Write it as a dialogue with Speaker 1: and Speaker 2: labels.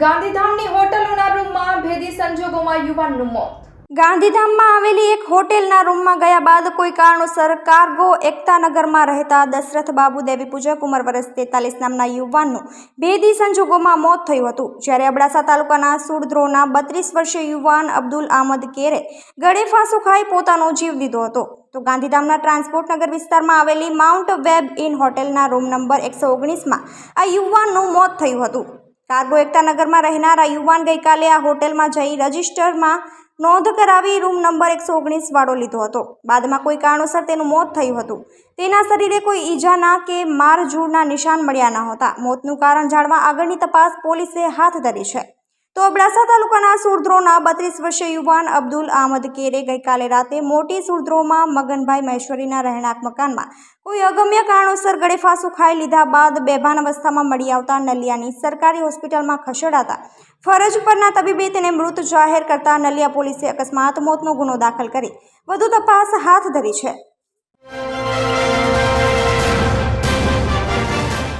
Speaker 1: ગાંધીધામની હોટલોના રૂમમાં ભેદી સંજોગોમાં યુવાનનું મોત.
Speaker 2: ગાંધીધામમાં આવેલી એક હોટેલના રૂમમાં ગયા બાદ કોઈ કારણોસર કાર્ગો એકતાનગરમાં રહેતા દશરથ બાબુ દેવી પૂજક ઉંમર વર્ષ તેતાલીસ નામના યુવાનનું ભેદી સંજોગોમાં મોત થયું હતું. જ્યારે અબડાસા તાલુકાના સુરદ્રોના બત્રીસ વર્ષીય યુવાન અબ્દુલ આહમદ કેરે ગળે ફાંસો ખાઈ પોતાનો જીવ દીધો હતો. તો ગાંધીધામના ટ્રાન્સપોર્ટ નગર વિસ્તારમાં આવેલી માઉન્ટ વેબ ઇન હોટેલના રૂમ નંબર એકસો ઓગણીસમાં આ યુવાનનું મોત થયું હતું. કાર્ગો એકતાનગરમાં રહેનારા યુવાન ગઈકાલે આ હોટેલમાં જઈ રજિસ્ટરમાં નોંધ કરાવી રૂમ નંબર એકસો ઓગણીસ વાળો લીધો હતો. બાદમાં કોઈ કારણોસર તેનું મોત થયું હતું. તેના શરીરે કોઈ ઈજાના કે મારઝૂડના નિશાન મળ્યા ન હતા. મોતનું કારણ જાણવા આગળની તપાસ પોલીસે હાથ ધરી છે. તો અબડાસા તાલુકાના સુરદ્રોના બત્રીસ વર્ષીય યુવાન અબ્દુલ આહમદ કેરે ગઈકાલે રાતે મોટી સુરદ્રોમાં મગનભાઈ મહેશ્વરીના રહેણાંક મકાનમાં કોઈ અગમ્ય કારણોસર ગળે ફાંસો ખાઈ લીધા બાદ બેભાન અવસ્થામાં મળી આવતા નલિયાની સરકારી હોસ્પિટલમાં ખસેડાતા ફરજ પરના તબીબે તેને મૃત જાહેર કરતા નલિયા પોલીસે અકસ્માત મોતનો ગુનો દાખલ કરી વધુ તપાસ હાથ ધરી છે.